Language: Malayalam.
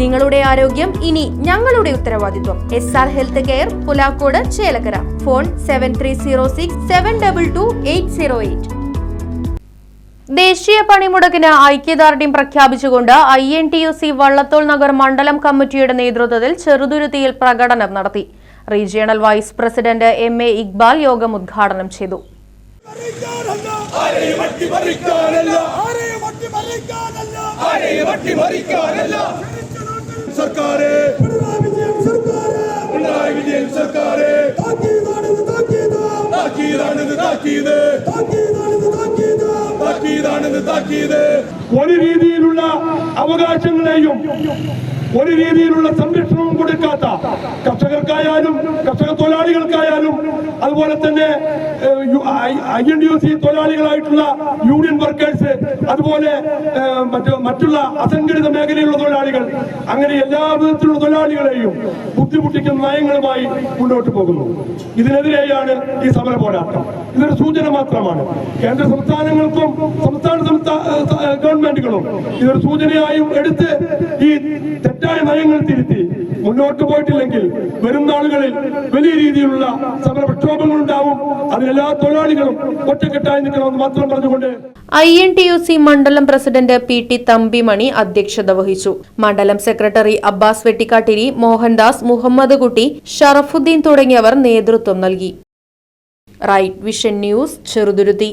നിങ്ങളുടെ ആരോഗ്യം ഇനി ഞങ്ങളുടെ ഉത്തരവാദിത്വം. S R health care Pulakkode Chelakkara. Phone seven three zero six seven double two eight zero eight ദേശീയ പണിമുടക്കിന് ഐക്യദാർഢ്യം പ്രഖ്യാപിച്ചുകൊണ്ട് I N T U C Vallathol Nagar മണ്ഡലം കമ്മിറ്റിയുടെ നേതൃത്വത്തിൽ ചെറുതുരുത്തിയിൽ പ്രകടനം നടത്തി. Regional vice president M A Iqbal യോഗം ഉദ്ഘാടനം ചെയ്തു. ആരെയും സർക്കാരെ. പിണറായി വിജയൻ സർക്കാരെ. താക്കീതാണിത് താക്കീത്. താക്കീതാണിത് താക്കീത്. ഒരു രീതിയിലുള്ള അവകാശങ്ങളെയും ഒരു രീതിയിലുള്ള സംരക്ഷണവും കൊടുക്കാത്ത കർഷകർക്കായാലും കർഷക തൊഴിലാളികൾക്കായാലും അതുപോലെ തന്നെ I N D U C തൊഴിലാളികളായിട്ടുള്ള union workers അതുപോലെ മറ്റു മറ്റുള്ള അസംഘടിത മേഖലയിലുള്ള തൊഴിലാളികൾ അങ്ങനെ എല്ലാ വിധത്തിലുള്ള തൊഴിലാളികളെയും ബുദ്ധിമുട്ടിക്കുന്ന നയങ്ങളുമായി മുന്നോട്ട് പോകുന്നു. ഇതിനെതിരെയാണ് ഈ സമര പോരാട്ടം. ഇതൊരു സൂചന മാത്രമാണ്. കേന്ദ്ര സംസ്ഥാനങ്ങൾക്കും സംസ്ഥാന സംസ്ഥാ- ഗവൺമെന്റുകളും ഇതൊരു സൂചനയായും എടുത്ത് ഈ തെറ്റായ നയങ്ങൾ തിരുത്തി. മുന്നോട്ട് പോയിട്ടില്ലെങ്കിൽ വരും നാളുകളിൽ വലിയ രീതിയിലുള്ള സമര പ്രക്ഷോഭങ്ങൾ ഉണ്ടാവും അതിലെല്ലാ തൊഴിലാളികളും ഒറ്റക്കെട്ടായി നിൽക്കണമെന്ന് മാത്രം പറഞ്ഞുകൊണ്ട് I N T U C മണ്ഡലം പ്രസിഡന്റ് പി ടി തമ്പിമണി അധ്യക്ഷത വഹിച്ചു. മണ്ഡലം സെക്രട്ടറി അബ്ബാസ് വെട്ടിക്കാട്ടിരി മോഹൻദാസ് മുഹമ്മദ് കുട്ടി ഷറഫുദ്ദീൻ തുടങ്ങിയവർ നേതൃത്വം നൽകി. Right vision news Cheruthuruthy.